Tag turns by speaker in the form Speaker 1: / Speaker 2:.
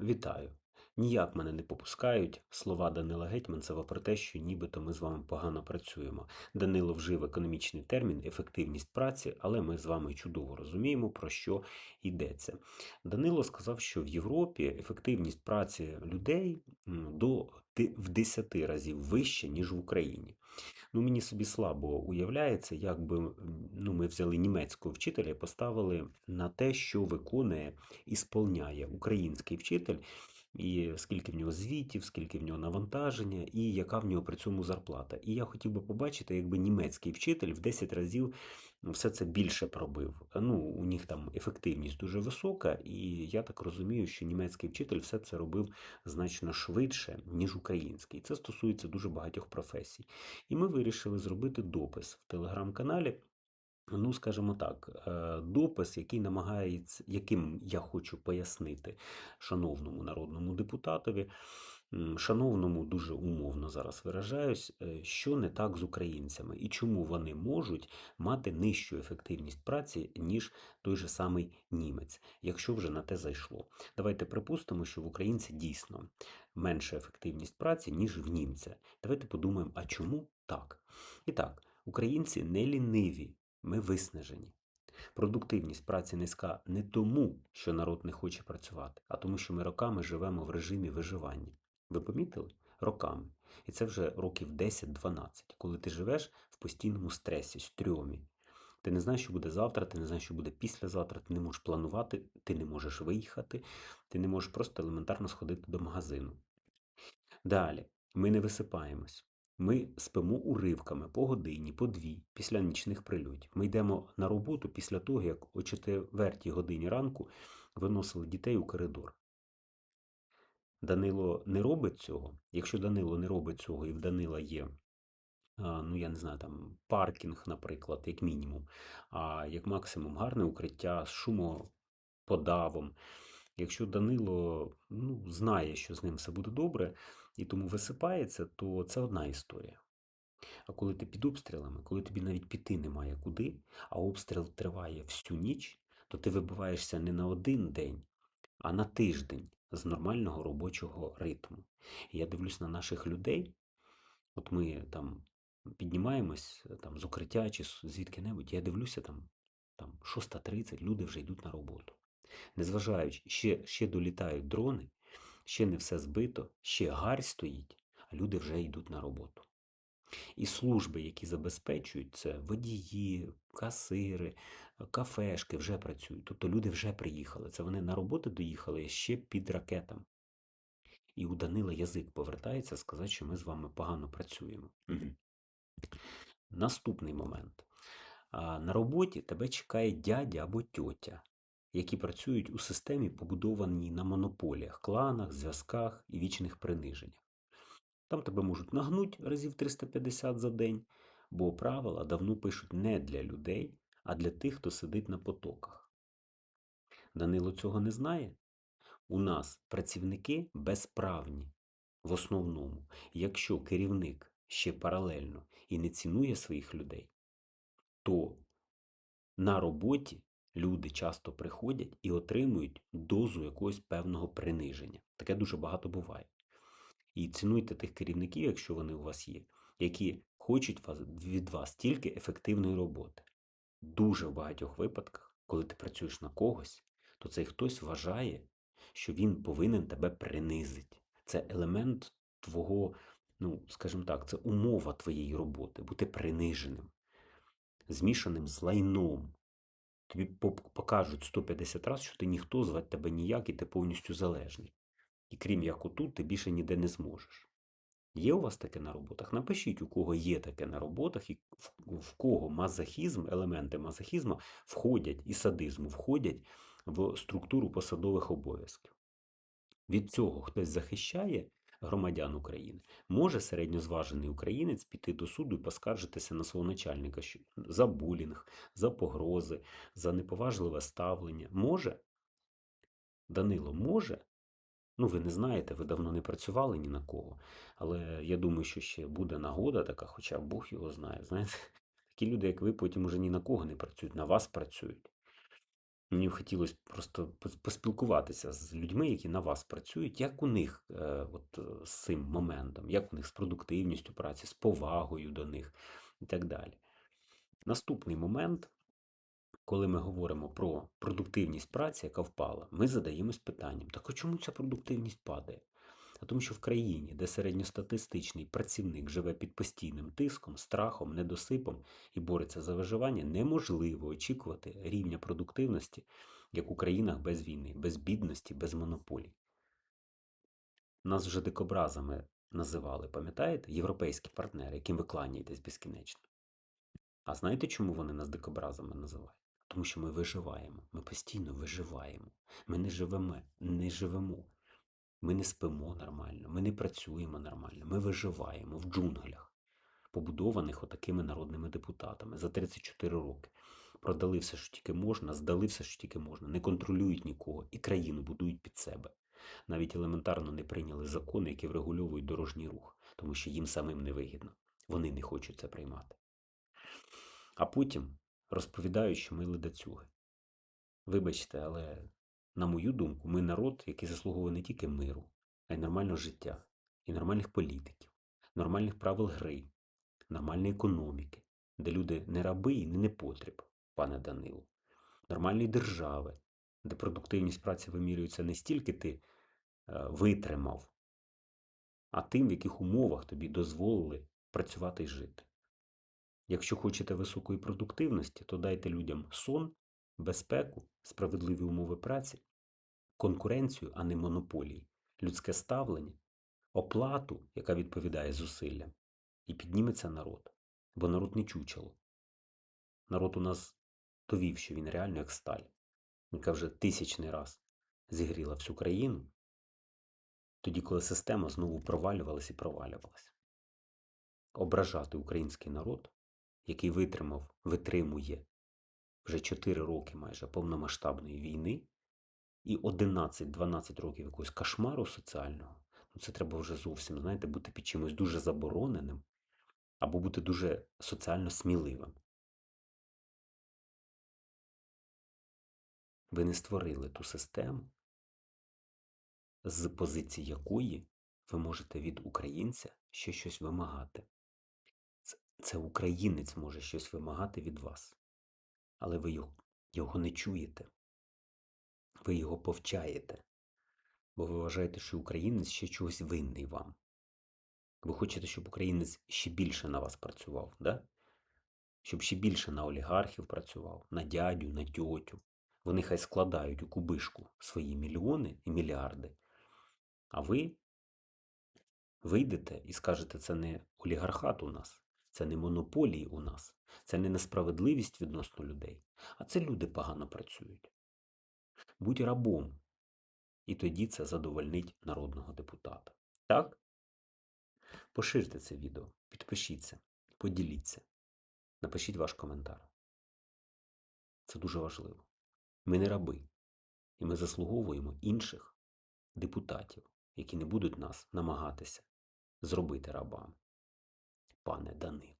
Speaker 1: Вітаю! Ніяк мене не попускають слова Данила Гетьманцева про те, що нібито ми з вами погано працюємо. Данило вжив економічний термін ефективність праці, але ми з вами чудово розуміємо, про що йдеться. Данило сказав, що в Європі ефективність праці людей до в 10 разів вища, ніж в Україні. Ну, мені собі слабо уявляється, якби ну, ми взяли німецького вчителя і поставили на те, що виконує і сповняє український вчитель, і скільки в нього звітів, скільки в нього навантаження, і яка в нього при цьому зарплата. І я хотів би побачити, якби німецький вчитель в 10 разів все це більше пробив. Ну, у них там ефективність дуже висока, і я так розумію, що німецький вчитель все це робив значно швидше, ніж український. Це стосується дуже багатьох професій. І ми вирішили зробити допис в телеграм-каналі. Ну, скажімо так, е, допис, який намагається, яким я хочу пояснити шановному народному депутатові, шановному дуже умовно зараз виражаюсь, е, що не так з українцями і чому вони можуть мати нижчу ефективність праці, ніж той же самий німець, якщо вже на те зайшло. Давайте припустимо, що в українця дійсно менша ефективність праці, ніж в німця. Давайте подумаємо, а чому так? І так, українці не ліниві. Ми виснажені. Продуктивність праці низька не тому, що народ не хоче працювати, а тому, що ми роками живемо в режимі виживання. Ви помітили? Роками. І це вже років 10-12, коли ти живеш в постійному стресі, стрьомі. Ти не знаєш, що буде завтра, ти не знаєш, що буде післязавтра, ти не можеш планувати, ти не можеш виїхати, ти не можеш просто елементарно сходити до магазину. Далі, ми не висипаємось. Ми спимо уривками по годині, по дві після нічних прильотів. Ми йдемо на роботу після того, як о 4 годині ранку виносили дітей у коридор. Данило не робить цього. Якщо Данило не робить цього і в Данила є, ну я не знаю, там паркінг, наприклад, як мінімум, а як максимум гарне укриття з шумоподавом. Якщо Данило ну, знає, що з ним все буде добре, і тому висипається, то це одна історія. А коли ти під обстрілами, коли тобі навіть піти немає куди, а обстріл триває всю ніч, то ти вибиваєшся не на один день, а на тиждень з нормального робочого ритму. І я дивлюсь на наших людей, от ми там піднімаємось там, з укриття чи звідки-небудь, я дивлюся там, там 6.30, люди вже йдуть на роботу. Незважаючи, ще, ще долітають дрони, ще не все збито, ще гарь стоїть, а люди вже йдуть на роботу. І служби, які забезпечують це, водії, касири, кафешки вже працюють. Тобто люди вже приїхали. Це вони на роботу доїхали ще під ракетами. І у Данила язик повертається сказати, що ми з вами погано працюємо. Наступний момент. На роботі тебе чекає дядя або тьотя, які працюють у системі, побудованій на монополіях, кланах, зв'язках і вічних приниженнях. Там тебе можуть нагнуть разів 350 за день, бо правила давно пишуть не для людей, а для тих, хто сидить на потоках. Данило цього не знає. У нас працівники безправні в основному. Якщо керівник ще паралельно і не цінує своїх людей, то на роботі люди часто приходять і отримують дозу якогось певного приниження. Таке дуже багато буває. І цінуйте тих керівників, якщо вони у вас є, які хочуть від вас тільки ефективної роботи. Дуже в багатьох випадках, коли ти працюєш на когось, то цей хтось вважає, що він повинен тебе принизити. Це елемент твого, ну, скажімо так, це умова твоєї роботи, бути приниженим, змішаним з лайном. Тобі покажуть 150 разів, що ти ніхто, звати тебе ніяк, і ти повністю залежний. І крім як отут, ти більше ніде не зможеш. Є у вас таке на роботах? Напишіть, у кого є таке на роботах, і в, кого мазохізм, елементи мазохізму входять і садизму входять в структуру посадових обов'язків. Від цього хтось захищає громадян України, може середньозважений українець піти до суду і поскаржитися на свого начальника за булінг, за погрози, за неповажливе ставлення. Може? Данило може? Ну, ви не знаєте, ви давно не працювали ні на кого. Але я думаю, що ще буде нагода така, хоча Бог його знає. Знаєте, такі люди, як ви, потім уже ні на кого не працюють, на вас працюють. Мені хотілося просто поспілкуватися з людьми, які на вас працюють, як у них е, от, е, з цим моментом, як у них з продуктивністю праці, з повагою до них і так далі. Наступний момент, коли ми говоримо про продуктивність праці, яка впала, ми задаємось питанням: так а чому ця продуктивність падає? А тому що в країні, де середньостатистичний працівник живе під постійним тиском, страхом, недосипом і бореться за виживання, неможливо очікувати рівня продуктивності, як у країнах без війни, без бідності, без монополій. Нас вже дикобразами називали, пам'ятаєте, європейські партнери, яким ви кланяєтесь безкінечно. А знаєте, чому вони нас дикобразами називають? Тому що ми виживаємо, ми постійно виживаємо. Ми не живемо, не живемо. Ми не спимо нормально, ми не працюємо нормально, ми виживаємо в джунглях, побудованих отакими народними депутатами за 34 роки. Продали все, що тільки можна, здали все, що тільки можна, не контролюють нікого і країну будують під себе. Навіть елементарно не прийняли закони, які врегульовують дорожній рух, тому що їм самим не вигідно. Вони не хочуть це приймати. А потім розповідають, що ми ледацюги. Вибачте, але на мою думку, ми народ, який заслуговує не тільки миру, а й нормального життя, і нормальних політиків, нормальних правил гри, нормальної економіки, де люди не раби і не непотріб, пане Данило, нормальної держави, де продуктивність праці вимірюється не стільки ти е, витримав, а тим, в яких умовах тобі дозволили працювати і жити. Якщо хочете високої продуктивності, то дайте людям сон, безпеку, справедливі умови праці, конкуренцію, а не монополії, людське ставлення, оплату, яка відповідає зусиллям, і підніметься народ. Бо народ не чучело. Народ у нас довів, що він реально як сталь, яка вже тисячний раз зігріла всю країну, тоді, коли система знову провалювалась і провалювалась. Ображати український народ, який витримав, витримує вже 4 роки майже повномасштабної війни і 11-12 років якогось кошмару соціального, ну це треба вже зовсім, знаєте, бути під чимось дуже забороненим або бути дуже соціально сміливим. Ви не створили ту систему, з позиції якої ви можете від українця ще щось вимагати. Це, українець може щось вимагати від вас, але ви його, не чуєте, ви його повчаєте, бо ви вважаєте, що українець ще чогось винний вам. Ви хочете, щоб українець ще більше на вас працював, да? щоб ще більше на олігархів працював, на дядю, на тьотю. Вони хай складають у кубишку свої мільйони і мільярди, а ви вийдете і скажете, це не олігархат у нас, це не монополії у нас, це не несправедливість відносно людей, а це люди погано працюють. Будь рабом, і тоді це задовольнить народного депутата. Так? Поширте це відео, підпишіться, поділіться, напишіть ваш коментар. Це дуже важливо. Ми не раби, і ми заслуговуємо інших депутатів, які не будуть нас намагатися зробити рабами. Пане Данило.